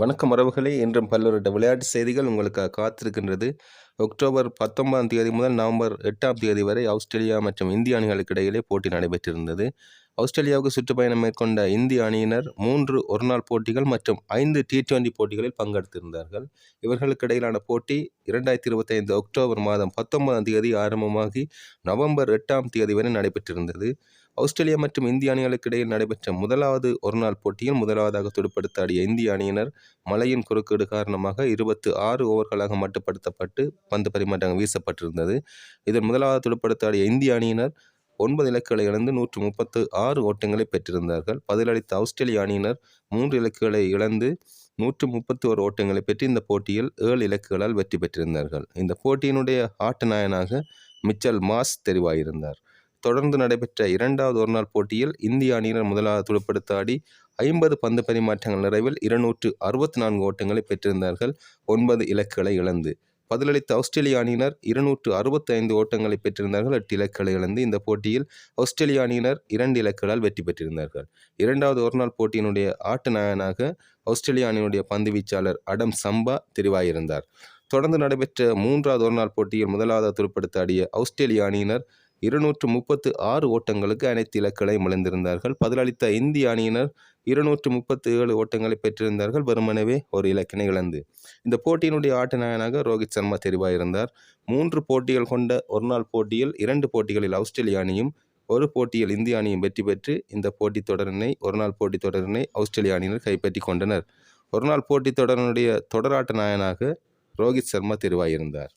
வணக்கம் உறவுகளே. இன்றும் பல்வேறு விளையாட்டு செய்திகள் உங்களுக்காக காத்திருக்கின்றது. அக்டோபர் பத்தொன்பதாம் தேதி முதல் நவம்பர் எட்டாம் தேதி வரை ஆஸ்திரேலியா மற்றும் இந்திய அணிகளுக்கு இடையிலே போட்டி நடைபெற்றிருந்தது. ஆஸ்திரேலியாவுக்கு சுற்றுப்பயணம் மேற்கொண்ட இந்திய அணியினர் மூன்று ஒருநாள் போட்டிகள் மற்றும் ஐந்து டி டுவெண்டி போட்டிகளில் பங்கெடுத்திருந்தார்கள். இவர்களுக்கு இடையிலான போட்டி இரண்டாயிரத்தி இருபத்தைந்து அக்டோபர் மாதம் பத்தொன்பதாம் தேதி ஆரம்பமாகி நவம்பர் எட்டாம் தேதி வரை நடைபெற்றிருந்தது. ஆஸ்திரேலியா மற்றும் இந்திய அணிகளுக்கு இடையில் நடைபெற்ற முதலாவது ஒருநாள் போட்டியில் முதலாவதாக துடுப்படுத்தாடிய இந்திய அணியினர் மழையின் குறுக்கீடு காரணமாக இருபத்து ஆறு ஓவர்களாக மட்டுப்படுத்தப்பட்டு பந்து பரிமாற்றம் வீசப்பட்டிருந்தது. இதன் முதலாவது துடுப்படுத்தாடிய இந்திய அணியினர் ஒன்பது இலக்குகளை இழந்து நூற்று முப்பத்து ஆறு ஓட்டங்களை பெற்றிருந்தார்கள். பதிலளித்த ஆஸ்திரேலிய அணியினர் மூன்று இலக்குகளை இழந்து நூற்று முப்பத்தி ஒரு ஓட்டங்களை பெற்று இந்த போட்டியில் ஏழு இலக்குகளால் வெற்றி பெற்றிருந்தார்கள். இந்த போட்டியினுடைய ஆட்ட நாயனாக மிச்சல் மாஸ் தெரிவாயிருந்தார். தொடர்ந்து நடைபெற்ற இரண்டாவது ஒருநாள் போட்டியில் இந்திய அணியினர் முதலாவது துடுப்படுத்த ஆடி ஐம்பது பந்து பரிமாற்றங்கள் நிறைவில் இருநூற்று அறுபத்தி நான்கு ஓட்டங்களை பெற்றிருந்தார்கள். ஒன்பது இலக்குகளை இழந்து பதிலளித்த ஆஸ்திரேலிய அணியினர் இருநூற்று அறுபத்தி ஐந்து ஓட்டங்களை பெற்றிருந்தார்கள். எட்டு இலக்குகளை இழந்து இந்த போட்டியில் ஆஸ்திரேலிய அணியினர் இரண்டு இலக்குகளால் வெற்றி பெற்றிருந்தார்கள். இரண்டாவது ஒருநாள் போட்டியினுடைய ஆட்ட நாயனாக ஆஸ்திரேலிய அணியினுடைய பந்து வீச்சாளர் அடம் சம்பா தெரிவாயிருந்தார். தொடர்ந்து நடைபெற்ற மூன்றாவது ஒருநாள் போட்டியில் முதலாவது துடுப்படுத்த ஆடிய ஆஸ்திரேலிய அணியினர் இருநூற்று முப்பத்து ஆறு ஓட்டங்களுக்கு அனைத்து இலக்குகளையும் இழந்திருந்தார்கள் பதிலளித்த இந்திய அணியினர் இருநூற்று முப்பத்து ஏழு ஓட்டங்களை பெற்றிருந்தார்கள். வெறுமனவே ஒரு இலக்கினை இழந்து. இந்த போட்டியினுடைய ஆட்ட நாயனாக ரோஹித் சர்மா தெரிவாயிருந்தார். மூன்று போட்டிகள் கொண்ட ஒருநாள் போட்டியில் இரண்டு போட்டிகளில் ஆஸ்திரேலிய அணியும் ஒரு போட்டியில் இந்திய அணியும் வெற்றி பெற்று இந்த போட்டி தொடரினை ஒருநாள் போட்டி தொடரினை ஆஸ்திரேலிய அணியினர் கைப்பற்றி கொண்டனர். ஒருநாள் போட்டி தொடரினுடைய தொடராட்ட நாயனாக ரோஹித் சர்மா தெரிவாயிருந்தார்.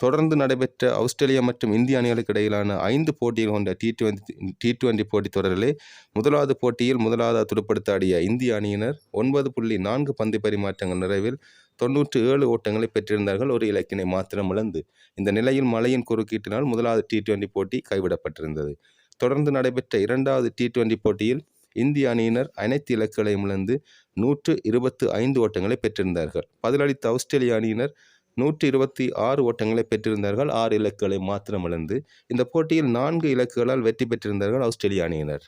தொடர்ந்து நடைபெற்ற ஆஸ்திரேலியா மற்றும் இந்திய அணிகளுக்கு இடையிலான ஐந்து போட்டிகள் கொண்ட டி டுவெண்டி டி டுவெண்டி போட்டி தொடரிலே முதலாவது போட்டியில் முதலாவது துடுப்படுத்தாடிய இந்திய அணியினர் ஒன்பது புள்ளி நான்கு பந்து பரிமாற்றங்கள் நிறைவில் தொன்னூற்று ஏழு ஓட்டங்களை பெற்றிருந்தார்கள். ஒரு இலக்கினை மாத்திரம் இழந்து இந்த நிலையில் மழையின் குறுக்கீட்டினால் முதலாவது டி டுவெண்டி போட்டி கைவிடப்பட்டிருந்தது. தொடர்ந்து நடைபெற்ற இரண்டாவது டி டுவெண்டி போட்டியில் இந்திய அணியினர் அனைத்து இலக்குகளையும் இழந்து நூற்று இருபத்து ஐந்து ஓட்டங்களை பெற்றிருந்தார்கள். பதிலளித்த ஆஸ்திரேலிய அணியினர் நூற்றி இருபத்தி ஆறு ஓட்டங்களை பெற்றிருந்தார்கள். ஆறு இலக்குகளை மாத்திரம் இழந்து இந்த போட்டியில் நான்கு இலக்குகளால் வெற்றி பெற்றிருந்தார்கள் ஆஸ்திரேலிய அணியினர்.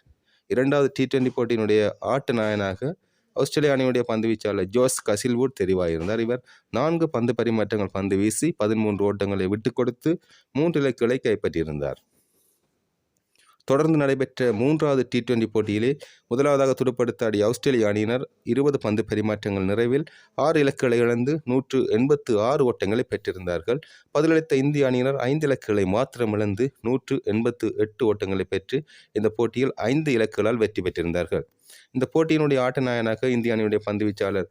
இரண்டாவது டி டுவெண்டி போட்டியினுடைய ஆட்ட நாயனாக ஆஸ்திரேலிய அணியுடைய பந்து வீச்சாளர் ஜோஸ் கசில்வுட் தெரிவாயிருந்தார். இவர் நான்கு பந்து பரிமாற்றங்கள் பந்து வீசி பதிமூன்று ஓட்டங்களை விட்டு கொடுத்து மூன்று இலக்குகளை கைப்பற்றியிருந்தார். தொடர்ந்து நடைபெற்ற மூன்றாவது டி டுவெண்டி போட்டியிலே முதலாவதாக துடுப்படுத்தாடிய ஆஸ்திரேலிய அணியினர் இருபது பந்து பரிமாற்றங்கள் நிறைவில் ஆறு இலக்குகளை இழந்து நூற்று எண்பத்து ஆறு ஓட்டங்களை பெற்றிருந்தார்கள். பதிலளித்த இந்திய அணியினர் ஐந்து இலக்குகளை மாத்திரம் இழந்து நூற்று எண்பத்து எட்டு ஓட்டங்களை பெற்று இந்த போட்டியில் ஐந்து இலக்குகளால் வெற்றி பெற்றிருந்தார்கள். இந்த போட்டியினுடைய ஆட்ட நாயனாக இந்திய அணியுடைய பந்து வீச்சாளர்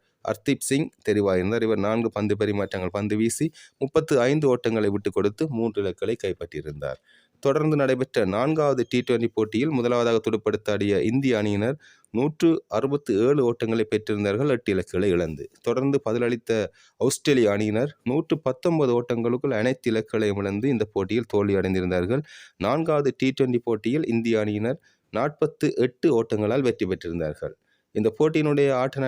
சிங் தெரிவாயிருந்தார். இவர் நான்கு பந்து பரிமாற்றங்கள் பந்து வீசி முப்பத்து ஐந்து ஓட்டங்களை விட்டு கொடுத்து மூன்று இலக்குகளை கைப்பற்றியிருந்தார். தொடர்ந்து நடைபெற்ற நான்காவது டி டுவெண்டி போட்டியில் முதலாவதாக துடுப்படுத்தாடிய இந்திய அணியினர் நூற்று அறுபத்து ஏழு ஓட்டங்களை பெற்றிருந்தார்கள் எட்டு இலக்குகளை இழந்து. தொடர்ந்து பதிலளித்த ஆஸ்திரேலிய அணியினர் நூற்று பத்தொன்பது ஓட்டங்களுக்குள் அனைத்து இலக்குகளையும் இழந்து இந்த போட்டியில் தோல்வி அடைந்திருந்தார்கள். நான்காவது டி டுவெண்டி போட்டியில் இந்திய அணியினர் நாற்பத்து எட்டு ஓட்டங்களால் வெற்றி பெற்றிருந்தார்கள். இந்த போட்டியினுடைய ஆட்ட